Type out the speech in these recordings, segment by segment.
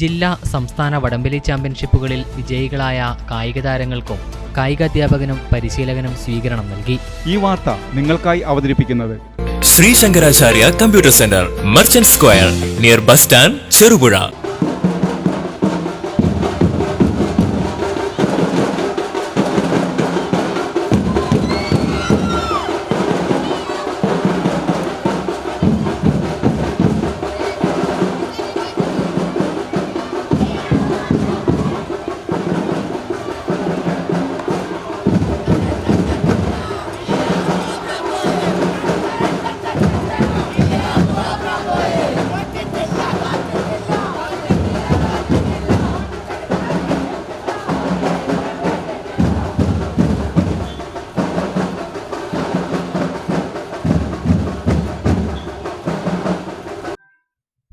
ജില്ലാ സംസ്ഥാന വടംവലി ചാമ്പ്യൻഷിപ്പുകളിൽ വിജയികളായ കായിക താരങ്ങൾക്കും കായികാധ്യാപകനും പരിശീലകനും സ്വീകരണം നൽകി. ഈ വാർത്ത നിങ്ങൾക്കായി അവതരിപ്പിക്കുന്നത് Shri Shankaracharya computer centre merchant square near bus stand Cherupuzha.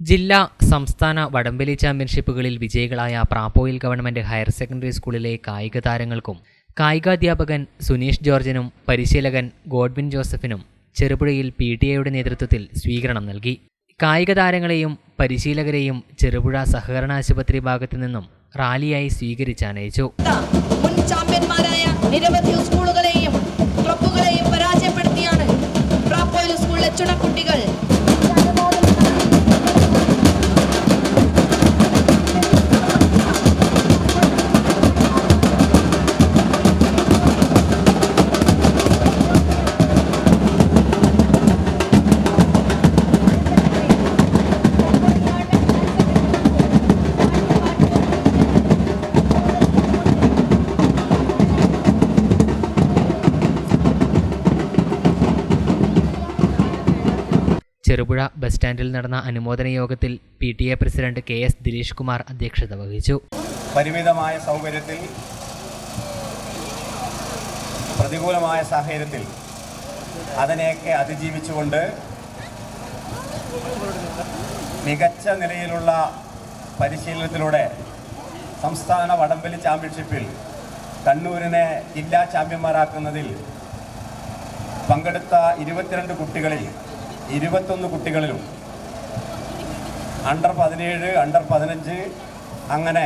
ജില്ലാ സംസ്ഥാന വടംവലി ചാമ്പ്യൻഷിപ്പുകളിൽ വിജയികളായ പ്രാപ്പോയിൽ ഗവൺമെന്റ് ഹയർ സെക്കൻഡറി സ്കൂളിലെ കായിക താരങ്ങൾക്കും കായികാധ്യാപകൻ സുനീഷ് ജോർജിനും പരിശീലകൻ ഗോഡ്വിൻ ജോസഫിനും ചെറുപുഴയിൽ പി ടി എയുടെ നേതൃത്വത്തിൽ സ്വീകരണം നൽകി. കായിക താരങ്ങളെയും പരിശീലകരെയും ചെറുപുഴ സഹകരണ ആശുപത്രി ഭാഗത്തു നിന്നും റാലിയായി സ്വീകരിച്ചാനയിച്ചു ചെറുപുഴ ബസ് സ്റ്റാൻഡിൽ നടന്ന അനുമോദന യോഗത്തിൽ P T A president K S Dileesh Kumar അധ്യക്ഷത വഹിച്ചു. പരിമിതമായ സൗകര്യത്തിൽ പ്രതികൂലമായ സാഹചര്യത്തിൽ അതിനെയൊക്കെ അതിജീവിച്ചുകൊണ്ട് മികച്ച നിലയിലുള്ള പരിശീലനത്തിലൂടെ സംസ്ഥാന വടംവലി ചാമ്പ്യൻഷിപ്പിൽ കണ്ണൂരിനെ ജില്ലാ ചാമ്പ്യന്മാരാക്കുന്നതിൽ പങ്കെടുത്ത ഇരുപത്തിരണ്ട് കുട്ടികളിൽ ഇരുപത്തൊന്ന് കുട്ടികളിലും. അണ്ടർ പതിനേഴ് അണ്ടർ പതിനഞ്ച് അങ്ങനെ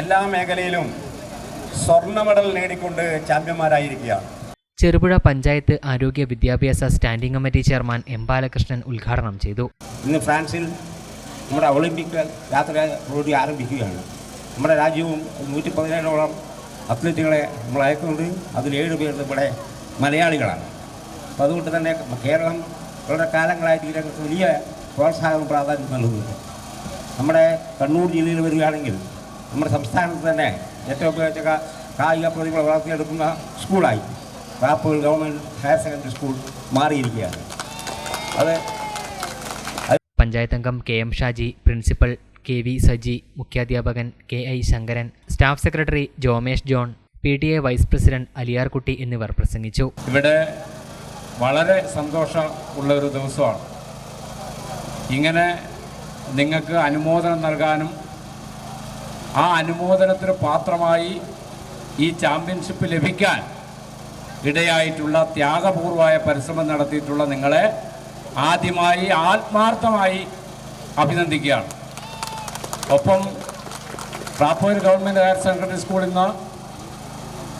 എല്ലാ മേഖലയിലും സ്വർണ മെഡൽ നേടിക്കൊണ്ട് ചാമ്പ്യന്മാരായിരിക്കുകയാണ്. ചെറുപുഴ പഞ്ചായത്ത് ആരോഗ്യ വിദ്യാഭ്യാസ standing committee chairman M Balakrishnan ഉദ്ഘാടനം ചെയ്തു. ഇന്ന് ഫ്രാൻസിൽ നമ്മുടെ ഒളിമ്പിക് യാത്ര റോഡി ആരംഭിക്കുകയാണ്. നമ്മുടെ രാജ്യവും നൂറ്റി പതിനേഴോളം അത്ലറ്റുകളെ നമ്മൾ അയക്കുന്നുണ്ട്. അതിൽ ഏഴ് പേർ നമ്മുടെ മലയാളികളാണ്. അപ്പോൾ അതുകൊണ്ട് തന്നെ കേരളം വളരെ കാലങ്ങളായിട്ട് രംഗത്ത് വലിയ പ്രോത്സാഹനം പ്രാധാന്യം നൽകുന്നുണ്ട് നമ്മുടെ കണ്ണൂർ ജില്ലയിൽ വരികയാണെങ്കിൽ നമ്മുടെ സംസ്ഥാനത്ത് തന്നെ ഏറ്റവും മികച്ച കായിക പ്രതിഭകളെ വളർത്തിയെടുക്കുന്ന സ്കൂളായി Rappoor government higher secondary school മാറിയിരിക്കുകയാണ്. അത് പഞ്ചായത്ത് അംഗം K M Shaji principal K V Saji മുഖ്യാധ്യാപകൻ K I Sankaran staff secretary Jomesh John P T A vice president Aliyarkutty എന്നിവർ പ്രസംഗിച്ചു. ഇവിടെ വളരെ സന്തോഷം ഉള്ള ഒരു ദിവസമാണ്. ഇങ്ങനെ നിങ്ങൾക്ക് അനുമോദനം നൽകാനും ആ അനുമോദനത്തിന് പാത്രമായി ഈ ചാമ്പ്യൻഷിപ്പ് ലഭിക്കാൻ ഇടയായിട്ടുള്ള ത്യാഗപൂർവമായ പരിശ്രമം നടത്തിയിട്ടുള്ള നിങ്ങളെ ആദ്യമായി ആത്മാർത്ഥമായി അഭിനന്ദിക്കുകയാണ്. ഒപ്പം പ്രാപ്പൂർ ഗവൺമെന്റ് ഹയർ സെക്കൻഡറി സ്കൂളിൽ നിന്ന്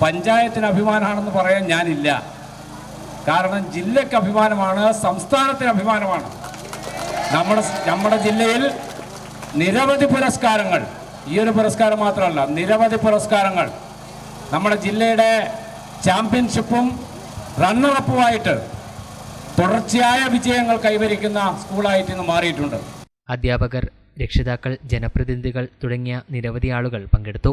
പഞ്ചായത്തിന് അഭിമാനമാണെന്ന് പറയാൻ ഞാനില്ല. കാരണം ജില്ലക്ക് അഭിമാനമാണ് സംസ്ഥാനത്തിന് അഭിമാനമാണ്. നമ്മുടെ നമ്മുടെ ജില്ലയിൽ നിരവധി പുരസ്കാരങ്ങൾ ഈ ഒരു പുരസ്കാരം മാത്രമല്ല നിരവധി പുരസ്കാരങ്ങൾ നമ്മുടെ ജില്ലയുടെ ചാമ്പ്യൻഷിപ്പും റണ്ണറപ്പുമായിട്ട് തുടർച്ചയായ വിജയങ്ങൾ കൈവരിക്കുന്ന സ്കൂളായിട്ട് ഇന്ന് മാറിയിട്ടുണ്ട്. അധ്യാപകർ രക്ഷിതാക്കൾ ജനപ്രതിനിധികൾ തുടങ്ങിയ നിരവധി ആളുകൾ പങ്കെടുത്തു.